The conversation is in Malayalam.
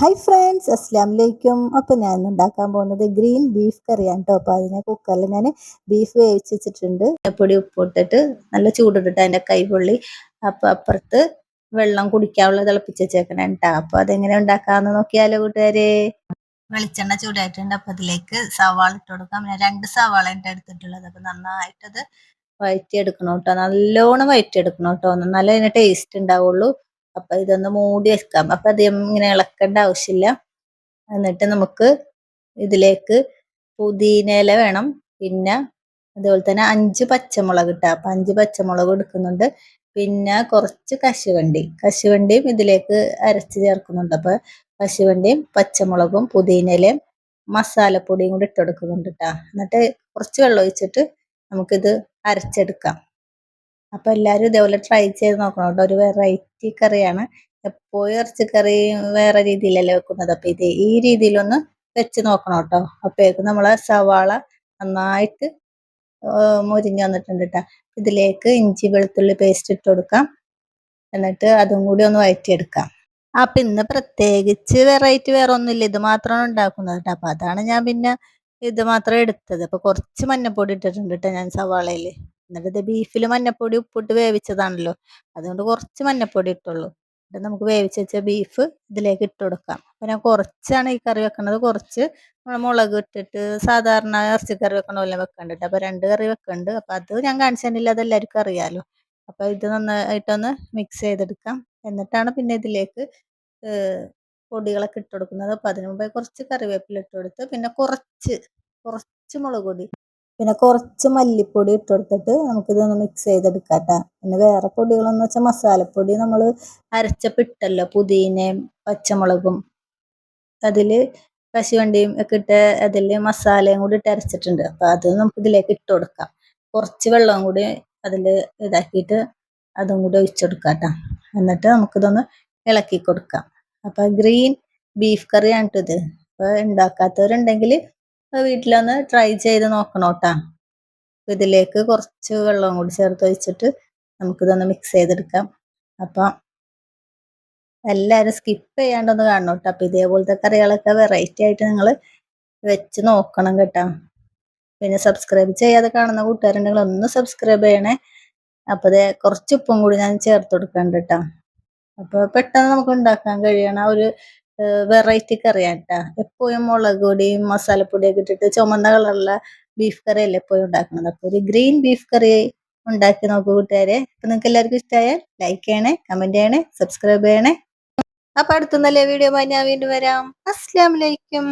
ഹായ് ഫ്രണ്ട്സ് അസ്സാം വലൈക്കും അപ്പോൾ ഞാൻ ഉണ്ടാക്കാൻ പോകുന്നത് ഗ്രീൻ ബീഫ് കറിയാണ് കേട്ടോ അപ്പോൾ അതിനെ കുക്കറിൽ ഞാൻ ബീഫ് വേവിച്ച് വെച്ചിട്ടുണ്ട്. പൊടി ഉപ്പിട്ടിട്ട് നല്ല ചൂടിട്ടിട്ട് അതിന്റെ കൈ പൊള്ളി അപ്പോൾ അപ്പുറത്ത് വെള്ളം കുടിക്കാനുള്ള തിളപ്പിച്ച് വെച്ചേക്കണം കേട്ടോ അപ്പോൾ അതെങ്ങനെ ഉണ്ടാക്കാമെന്ന് നോക്കിയാലോ കൂട്ടുകാരെ? വെളിച്ചെണ്ണ ചൂടായിട്ടുണ്ട്. അപ്പോൾ അതിലേക്ക് സവാള ഇട്ട് കൊടുക്കാം. ഞാൻ രണ്ട് സവാള എന്റെ എടുത്തിട്ടുള്ളത് അപ്പോൾ നന്നായിട്ടത് വഴറ്റിയെടുക്കണം കേട്ടോ നല്ലോണം വഴറ്റിയെടുക്കണം കേട്ടോ നല്ല അതിന് ടേസ്റ്റ് ഉണ്ടാവുള്ളൂ. അപ്പൊ ഇതൊന്ന് മൂടി വെക്കാം. അപ്പൊ അത് ഇങ്ങനെ ഇളക്കേണ്ട ആവശ്യമില്ല. എന്നിട്ട് നമുക്ക് ഇതിലേക്ക് പുതിന ഇല വേണം. പിന്നെ അതുപോലെ തന്നെ അഞ്ച് പച്ചമുളക് ഇട്ടാ. അപ്പൊ അഞ്ച് പച്ചമുളക് എടുക്കുന്നുണ്ട്. പിന്നെ കുറച്ച് കശുവണ്ടി. കശുവണ്ടിയും ഇതിലേക്ക് അരച്ച് ചേർക്കുന്നുണ്ട്. അപ്പൊ കശുവണ്ടിയും പച്ചമുളകും പുതിനയിലയും മസാലപ്പൊടിയും കൂടി ഇട്ടെടുക്കുന്നുണ്ട് കേട്ടോ എന്നിട്ട് കുറച്ച് വെള്ളം ഒഴിച്ചിട്ട് നമുക്കിത് അരച്ചെടുക്കാം. അപ്പോൾ എല്ലാവരും ഇതേപോലെ ട്രൈ ചെയ്ത് നോക്കണം കേട്ടോ. ഒരു വെറൈറ്റി കറിയാണ്. എപ്പോഴും ഇറച്ചിക്കറി വേറെ രീതിയിലല്ലേ വെക്കുന്നത്. അപ്പോൾ ഇത് ഈ രീതിയിലൊന്ന് വെച്ച് നോക്കണം കേട്ടോ. അപ്പോഴേക്കും നമ്മളെ സവാള നന്നായിട്ട് മുരിഞ്ഞ് വന്നിട്ടുണ്ട് കേട്ടോ ഇതിലേക്ക് ഇഞ്ചി വെളുത്തുള്ളി പേസ്റ്റ് ഇട്ട് കൊടുക്കാം. എന്നിട്ട് അതും കൂടി ഒന്ന് വഴറ്റിയെടുക്കാം. അപ്പം ഇന്ന് പ്രത്യേകിച്ച് വെറൈറ്റി വേറെ ഒന്നുമില്ല. ഇത് മാത്രമാണ് ഉണ്ടാക്കുന്നത് കേട്ടോ അപ്പം അതാണ് ഞാൻ പിന്നെ ഇത് മാത്രം എടുത്തത്. അപ്പോൾ കുറച്ച് മഞ്ഞപ്പൊടി ഇട്ടിട്ടുണ്ട് കേട്ടോ ഞാൻ സവാളയിൽ എന്നിട്ട് ബീഫിൽ മഞ്ഞപ്പൊടി ഉപ്പിട്ട് വേവിച്ചതാണല്ലോ. അതുകൊണ്ട് കുറച്ച് മഞ്ഞപ്പൊടി ഇട്ടുള്ളൂ. എന്നിട്ട് നമുക്ക് വേവിച്ച് വെച്ച ബീഫ് ഇതിലേക്ക് ഇട്ട് കൊടുക്കാം. അപ്പം ഞാൻ കുറച്ചാണ് ഈ കറി വെക്കുന്നത് കുറച്ച് നമ്മൾ മുളക് ഇട്ടിട്ട് സാധാരണ ഇറച്ചിക്കറി വെക്കണ പോലെ വെക്കണ്ടിട്ട്. അപ്പോൾ രണ്ട് കറി വെക്കുന്നുണ്ട് അപ്പം അത് ഞാൻ കാണിച്ചിട്ടില്ല അത് എല്ലാവർക്കും അറിയാമല്ലോ അപ്പോൾ ഇത് നന്നായിട്ടൊന്ന് മിക്സ് ചെയ്തെടുക്കാം. എന്നിട്ടാണ് പിന്നെ ഇതിലേക്ക് പൊടികളൊക്കെ ഇട്ട് കൊടുക്കുന്നത്. അപ്പോൾ അതിനു മുമ്പേ കുറച്ച് കറിവേപ്പില ഇട്ട് കൊടുത്ത് പിന്നെ കുറച്ച് കുറച്ച് മുളക് പൊടി പിന്നെ കുറച്ച് മല്ലിപ്പൊടി ഇട്ട് കൊടുത്തിട്ട് നമുക്കിതൊന്ന് മിക്സ് ചെയ്തെടുക്കാം കേട്ടോ പിന്നെ വേറെ പൊടികളെന്ന് വെച്ചാൽ മസാലപ്പൊടി നമ്മൾ അരച്ചപ്പിട്ടല്ലോ പുതിനയും പച്ചമുളകും. അതിൽ കശുവണ്ടിയും ഒക്കെ ഇട്ട് അതിൽ മസാലയും കൂടി ഇട്ട് അരച്ചിട്ടുണ്ട്. അപ്പോൾ അത് നമുക്ക് ഇതിലേക്ക് ഇട്ട് കൊടുക്കാം. കുറച്ച് വെള്ളവും കൂടി അതിൽ ഇതാക്കിയിട്ട് അതും കൂടി ഒഴിച്ചെടുക്കാം കേട്ടോ എന്നിട്ട് നമുക്കിതൊന്ന് ഇളക്കി കൊടുക്കാം. അപ്പോൾ ഗ്രീൻ ബീഫ് കറിയാണ് ഇത് അപ്പോൾ ഉണ്ടാക്കാത്തവരുണ്ടെങ്കിൽ വീട്ടിലൊന്ന് ട്രൈ ചെയ്ത് നോക്കണം കേട്ടോ ഇതിലേക്ക് കുറച്ച് വെള്ളം കൂടി ചേർത്ത് ഒഴിച്ചിട്ട് നമുക്കിതൊന്ന് മിക്സ് ചെയ്തെടുക്കാം. അപ്പം എല്ലാവരും സ്കിപ്പ് ചെയ്യാണ്ടൊന്ന് കാണണം കേട്ടോ അപ്പം ഇതേപോലത്തെ കറികളൊക്കെ വെറൈറ്റി ആയിട്ട് നിങ്ങൾ വെച്ച് നോക്കണം കേട്ടോ. പിന്നെ സബ്സ്ക്രൈബ് ചെയ്യാതെ കാണുന്ന കൂട്ടുകാരുണ്ടെങ്കിൽ ഒന്ന് സബ്സ്ക്രൈബ് ചെയ്യണേ. അപ്പോൾ അതേ കുറച്ച് ഉപ്പും കൂടി ഞാൻ ചേർത്ത് കൊടുക്കണ്ട കേട്ടോ. അപ്പോൾ പെട്ടെന്ന് നമുക്ക് ഉണ്ടാക്കാൻ കഴിയണ ഒരു വെറൈറ്റി കറിയാണ് കേട്ടോ എപ്പോഴും മുളക് പൊടിയും മസാലപ്പൊടിയൊക്കെ ഇട്ടിട്ട് ചുമന്ന കളറുള്ള ബീഫ് കറി കറിയല്ലേ എപ്പോഴും ഉണ്ടാക്കുന്നത്? അപ്പോൾ ഒരു ഗ്രീൻ ബീഫ് കറി ഉണ്ടാക്കി നോക്കൂ കൂട്ടുകാരെ. അപ്പൊ നിങ്ങൾക്ക് എല്ലാവർക്കും ഇഷ്ടമായാൽ ലൈക്ക് ചെയ്യണേ കമന്റ് ചെയ്യണേ സബ്സ്ക്രൈബ് ചെയ്യണേ. അപ്പൊ അടുത്ത നല്ല വീഡിയോ ഞാൻ വീണ്ടും വരാം. അസ്സാം വലൈക്കും